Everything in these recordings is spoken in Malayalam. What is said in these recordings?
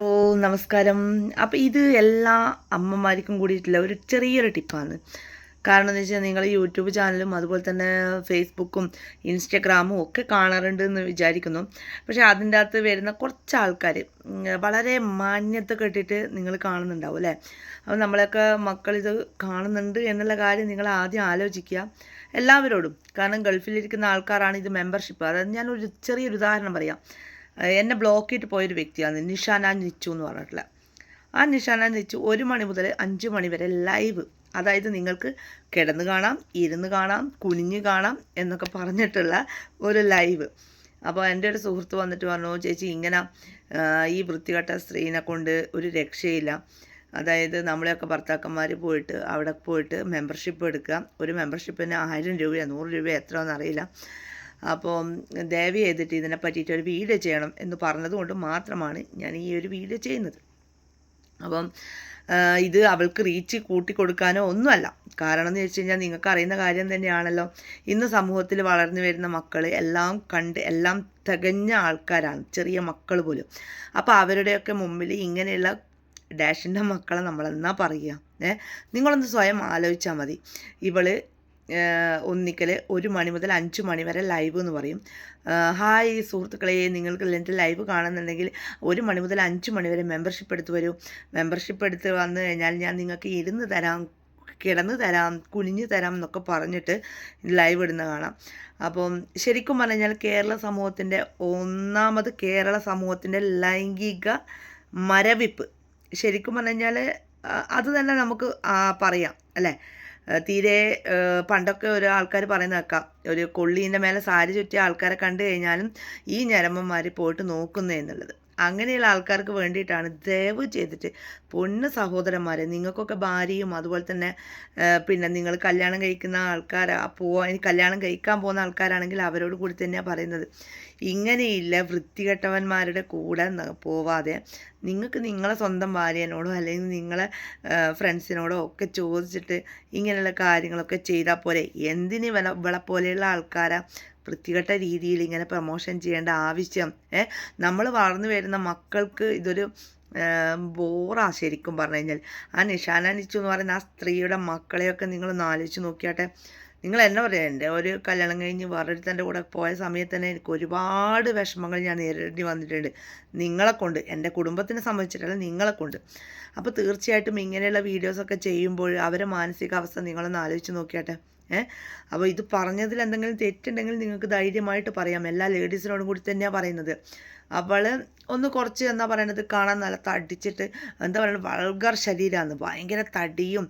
ഓ നമസ്കാരം. അപ്പോൾ ഇത് എല്ലാ അമ്മമാർക്കും കൂടിയിട്ടുള്ള ഒരു ചെറിയൊരു ടിപ്പാണ്. കാരണം എന്ന് വെച്ചാൽ നിങ്ങൾ യൂട്യൂബ് ചാനലും അതുപോലെ തന്നെ ഫേസ്ബുക്കും ഇൻസ്റ്റഗ്രാമും ഒക്കെ കാണാറുണ്ട് എന്ന് വിചാരിക്കുന്നു. പക്ഷേ അതിന്റെ അകത്ത് വരുന്ന കുറച്ച് ആൾക്കാർ വളരെ മാന്യത കെട്ടിട്ട് നിങ്ങൾ കാണുന്നുണ്ടാവും അല്ലേ? അപ്പോൾ നമ്മളൊക്കെ മക്കളിത് കാണുന്നുണ്ട് എന്നുള്ള കാര്യം നിങ്ങൾ ആദ്യം ആലോചിക്കുക. എല്ലാവരോടും. കാരണം ഗൾഫിലിരിക്കുന്ന ആൾക്കാരാണ് ഇത് മെമ്പർഷിപ്പ്. അതായത് ഞാനൊരു ചെറിയൊരു ഉദാഹരണം പറയാം. എന്നെ ബ്ലോക്ക് ചെയ്തിട്ട് പോയൊരു വ്യക്തിയാണ്. നിഷാന നിച്ചു എന്ന് പറഞ്ഞിട്ടുള്ള. ആ നിഷാന നിച്ചു ഒരു മണി മുതൽ അഞ്ച് മണി വരെ ലൈവ് അതായത് നിങ്ങൾക്ക് കിടന്ന് കാണാം ഇരുന്ന് കാണാം കുനിഞ്ഞ് കാണാം എന്നൊക്കെ പറഞ്ഞിട്ടുള്ള ഒരു ലൈവ് അപ്പോൾ എന്റെ ഒരു സുഹൃത്ത് വന്നിട്ട് പറഞ്ഞു ചേച്ചി ഇങ്ങനെ ഈ വൃത്തികെട്ട സ്ത്രീനെ കൊണ്ട് ഒരു രക്ഷയില്ല. അതായത് നമ്മളെയൊക്കെ ഭർത്താക്കന്മാർ പോയിട്ട് അവിടെ പോയിട്ട് മെമ്പർഷിപ്പ് എടുക്കുക. ഒരു മെമ്പർഷിപ്പിന് ആയിരം രൂപയോ നൂറ് രൂപയോ എത്ര എന്നറിയില്ല അപ്പോൾ ദയവ് ചെയ്തിട്ട് ഇതിനെ പറ്റിയിട്ട് ഒരു വീഡിയോ ചെയ്യണം എന്ന് പറഞ്ഞതുകൊണ്ട് മാത്രമാണ് ഞാൻ ഈ ഒരു വീഡിയോ ചെയ്യുന്നത്. അപ്പം ഇത് അവൾക്ക് റീച്ച് കൂട്ടിക്കൊടുക്കാനോ ഒന്നുമല്ല. കാരണം എന്ന് വെച്ച് കഴിഞ്ഞാൽ നിങ്ങൾക്ക് അറിയുന്ന കാര്യം തന്നെയാണല്ലോ. ഇന്ന് സമൂഹത്തിൽ വളർന്നു വരുന്ന മക്കൾ എല്ലാം കണ്ട് എല്ലാം തികഞ്ഞ ആൾക്കാരാണ് ചെറിയ മക്കൾ പോലും. അപ്പോൾ അവരുടെയൊക്കെ മുമ്പിൽ ഇങ്ങനെയുള്ള ഡാഷിന്റെ മക്കളെ നമ്മളെന്നാ പറയുക? ഏ? നിങ്ങളൊന്ന് സ്വയം ആലോചിച്ചാൽ മതി. ഇവൾ ഒന്നിക്കൽ ഒരു മണി മുതൽ അഞ്ച് മണി വരെ ലൈവ് എന്ന് പറയും. ഹായ് സുഹൃത്തുക്കളെ നിങ്ങൾക്ക് എന്റെ ലൈവ് കാണുന്നുണ്ടെങ്കിൽ ഒരു മണി മുതൽ അഞ്ച് മണി വരെ മെമ്പർഷിപ്പ് എടുത്ത് വരൂ. മെമ്പർഷിപ്പ് എടുത്ത് വന്നു കഴിഞ്ഞാൽ ഞാൻ നിങ്ങൾക്ക് ഇരുന്ന് തരാം കിടന്ന് തരാം കുനിഞ്ഞ് തരാം എന്നൊക്കെ പറഞ്ഞിട്ട് ലൈവ് ഇടുന്ന കാണാം. അപ്പം ശരിക്കും പറഞ്ഞാൽ കേരള സമൂഹത്തിന്റെ ഒന്നാമത് കേരള സമൂഹത്തിന്റെ ലൈംഗിക മരവിപ്പ്. ശരിക്കും പറഞ്ഞാൽ അത് തന്നെ നമുക്ക് പറയാം അല്ലേ? തീരെ പണ്ടൊക്കെ ഒരു ആൾക്കാർ പറയുന്ന കേൾക്കാം. ഒരു കൊള്ളീന്റെ മേലെ സാരി ചുറ്റിയ ആൾക്കാരെ കണ്ടു കഴിഞ്ഞാലും ഈ ഞരമ്പന്മാർ പോയിട്ട് നോക്കുന്നേ എന്നുള്ളത്. അങ്ങനെയുള്ള ആൾക്കാർക്ക് വേണ്ടിയിട്ടാണ് ദയവ് ചെയ്തിട്ട് പൊണ്ണ് സഹോദരന്മാരെ നിങ്ങൾക്കൊക്കെ ഭാര്യയും അതുപോലെ തന്നെ പിന്നെ നിങ്ങൾ കല്യാണം കഴിക്കുന്ന ആൾക്കാരാ പോവാൻ കല്യാണം കഴിക്കാൻ പോകുന്ന ആൾക്കാരാണെങ്കിൽ അവരോട് കൂടി തന്നെയാണ് പറയുന്നത്. ഇങ്ങനെയില്ല വൃത്തികെട്ടവന്മാരുടെ കൂടെ പോവാതെ നിങ്ങൾക്ക് നിങ്ങളെ സ്വന്തം ഭാര്യനോടോ അല്ലെങ്കിൽ നിങ്ങളെ ഫ്രണ്ട്സിനോടോ ഒക്കെ ചോദിച്ചിട്ട് ഇങ്ങനെയുള്ള കാര്യങ്ങളൊക്കെ ചെയ്താൽ പോരെ. എന്തിന് വിള പോലെയുള്ള ആൾക്കാരാ വൃത്തികെട്ട രീതിയിൽ ഇങ്ങനെ പ്രൊമോഷൻ ചെയ്യേണ്ട ആവശ്യം നമ്മൾ വളർന്നു വരുന്ന മക്കൾക്ക് ഇതൊരു ബോറാ ശരിക്കും പറഞ്ഞു കഴിഞ്ഞാൽ. ആ നിഷാന നിച്ചു എന്ന് പറയുന്ന ആ സ്ത്രീയുടെ മക്കളെയൊക്കെ നിങ്ങൾ ആലോചിച്ച് നോക്കിയാട്ടെ. നിങ്ങൾ എന്നെ പറയാം എന്റെ ഒരു കല്യാണം കഴിഞ്ഞ് വേറൊരുത്തന്റെ കൂടെ പോയ സമയത്ത് തന്നെ എനിക്ക് ഒരുപാട് വിഷമങ്ങൾ ഞാൻ നേരിടേണ്ടി വന്നിട്ടുണ്ട്. നിങ്ങളെ കൊണ്ട് എന്റെ കുടുംബത്തിനെ സംബന്ധിച്ചിട്ടല്ല നിങ്ങളെ കൊണ്ട്. അപ്പോൾ തീർച്ചയായിട്ടും ഇങ്ങനെയുള്ള വീഡിയോസൊക്കെ ചെയ്യുമ്പോൾ അവരെ മാനസികാവസ്ഥ നിങ്ങളൊന്ന് ആലോചിച്ച് നോക്കിയാട്ടെ. ഏഹ് അപ്പോൾ ഇത് പറഞ്ഞതിൽ എന്തെങ്കിലും തെറ്റുണ്ടെങ്കിൽ നിങ്ങൾക്ക് ധൈര്യമായിട്ട് പറയാം. എല്ലാ ലേഡീസിനോടും കൂടി തന്നെയാണ് പറയുന്നത്. അവൾ ഒന്ന് കുറച്ച് എന്താ പറയണത് കാണാൻ നല്ല തടിച്ചിട്ട് എന്താ പറയുക വൾഗർ ശരീരമാണ് ഭയങ്കര തടിയും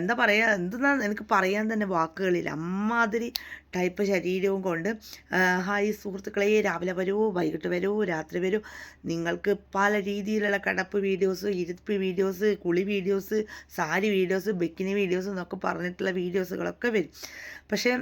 എന്താ പറയുക എന്താ എനിക്ക് പറയാൻ തന്നെ വാക്കുകളില്ല. അമ്മാതിരി ടൈപ്പ് ശരീരവും കൊണ്ട് ഹായ് സുഹൃത്തുക്കളെ രാവിലെ വരൂ വൈകിട്ട് വരൂ രാത്രി വരൂ. നിങ്ങൾക്ക് പല രീതിയിലുള്ള കടപ്പ് വീഡിയോസ് ഇരുപ്പ് വീഡിയോസ് കുളി videos sari videos bikini videos എന്നൊക്കെ പറഞ്ഞിട്ടുള്ള വീഡിയോസുകളൊക്കെ വരും. പക്ഷേ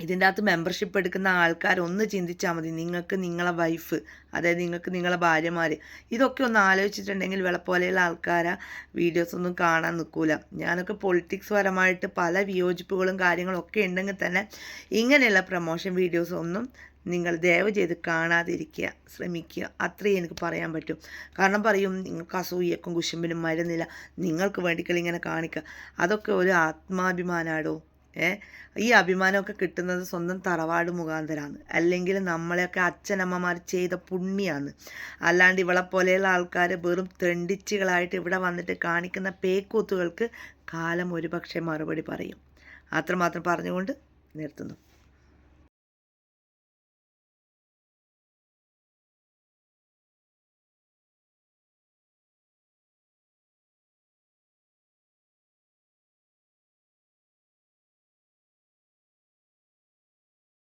ഇതിന്റെ അകത്ത് മെമ്പർഷിപ്പ് എടുക്കുന്ന ആൾക്കാർ ഒന്ന് ചിന്തിച്ചാൽ മതി. നിങ്ങൾക്ക് നിങ്ങളെ വൈഫ് അതായത് നിങ്ങൾക്ക് നിങ്ങളെ ഭാര്യമാർ ഇതൊക്കെ ഒന്ന് ആലോചിച്ചിട്ടുണ്ടെങ്കിൽ വെളപ്പോലെയുള്ള ആൾക്കാരെ വീഡിയോസ് ഒന്നും കാണാൻ നിൽക്കൂല ഞാനൊക്കെ പൊളിറ്റിക്സ് പരമായിട്ട് പല വിയോജിപ്പുകളും കാര്യങ്ങളും ഒക്കെ ഉണ്ടെങ്കിൽ തന്നെ ഇങ്ങനെയുള്ള പ്രൊമോഷൻ വീഡിയോസ് ഒന്നും നിങ്ങൾ ദയവ് ചെയ്ത് കാണാതിരിക്കുക. ശ്രമിക്കുക. അത്രയും എനിക്ക് പറയാൻ പറ്റും. കാരണം പറയും നിങ്ങൾക്ക് അസൂയക്കും കുശുമ്പിനും മരുന്നില്ല. നിങ്ങൾക്ക് വേണ്ടിക്കളി ഇങ്ങനെ കാണിക്കുക അതൊക്കെ ഒരു ആത്മാഭിമാനാടോ? ഈ അഭിമാനമൊക്കെ കിട്ടുന്നത് സ്വന്തം തറവാട് മുഖാന്തരമാണ് അല്ലെങ്കിൽ നമ്മളെയൊക്കെ അച്ഛനമ്മമാർ ചെയ്ത പുണ്യമാണ് അല്ലാണ്ട് ഇവളെ പോലെയുള്ള ആൾക്കാർ വെറും തെണ്ടിച്ചുകളായിട്ട് ഇവിടെ വന്നിട്ട് കാണിക്കുന്ന പേക്കൂത്തുകൾക്ക് കാലം ഒരുപക്ഷെ മറുപടി പറയും. അത്രമാത്രം പറഞ്ഞുകൊണ്ട് നിർത്തുന്നു.